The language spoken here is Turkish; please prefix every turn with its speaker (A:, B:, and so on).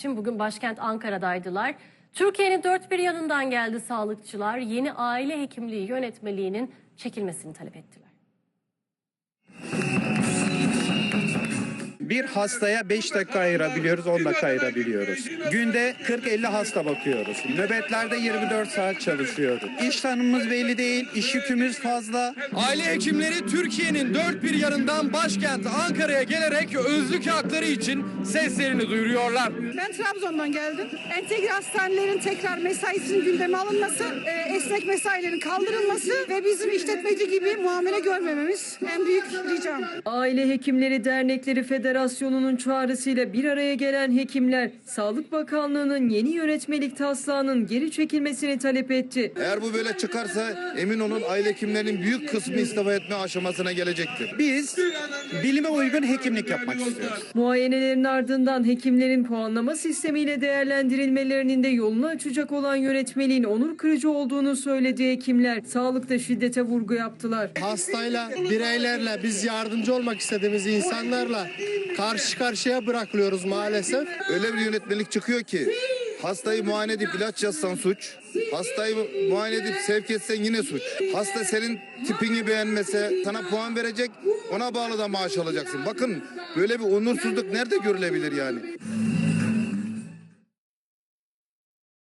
A: için bugün başkent Ankara'daydılar. Türkiye'nin dört bir yanından geldi sağlıkçılar. Yeni aile hekimliği yönetmeliğinin çekilmesini talep ettiler.
B: Bir hastaya 5 dakika ayırabiliyoruz, 10 dakika ayırabiliyoruz. Günde 40-50 hasta bakıyoruz. Nöbetlerde 24 saat çalışıyoruz. İş tanımımız belli değil, iş yükümüz fazla.
C: Aile hekimleri Türkiye'nin dört bir yanından başkent Ankara'ya gelerek özlük hakları için seslerini duyuruyorlar.
D: Ben Trabzon'dan geldim. Entegre hastanelerin tekrar mesaisinin gündeme alınması, e, esnek mesailerin kaldırılması ve bizim işletmeci gibi muamele görmememiz en büyük ricam.
E: Aile Hekimleri Dernekleri Federasyonu'nun çağrısıyla bir araya gelen hekimler, Sağlık Bakanlığı'nın yeni yönetmelik taslağının geri çekilmesini talep etti.
F: Eğer bu böyle çıkarsa emin olun aile hekimlerinin büyük kısmı istifa etme aşamasına gelecektir.
B: Biz bilime uygun hekimlik yapmak istiyoruz.
E: Muayenelerin ardından hekimlerin puanlama sistemiyle değerlendirilmelerinin de yolunu açacak olan yönetmeliğin onur kırıcı olduğunu söyledi hekimler. Sağlıkta şiddete vurgu yaptılar.
G: hastayla, bireylerle, biz yardımcı olmak istediğimiz insanlarla karşı karşıya bırakılıyoruz maalesef.
F: Öyle bir yönetmelik çıkıyor ki hastayı muayene edip ilaç yazsan suç, hastayı muayene edip sevk etsen yine suç. Hasta senin tipini beğenmese sana puan verecek, ona bağlı da maaş alacaksın. Bakın böyle bir onursuzluk nerede görülebilir yani?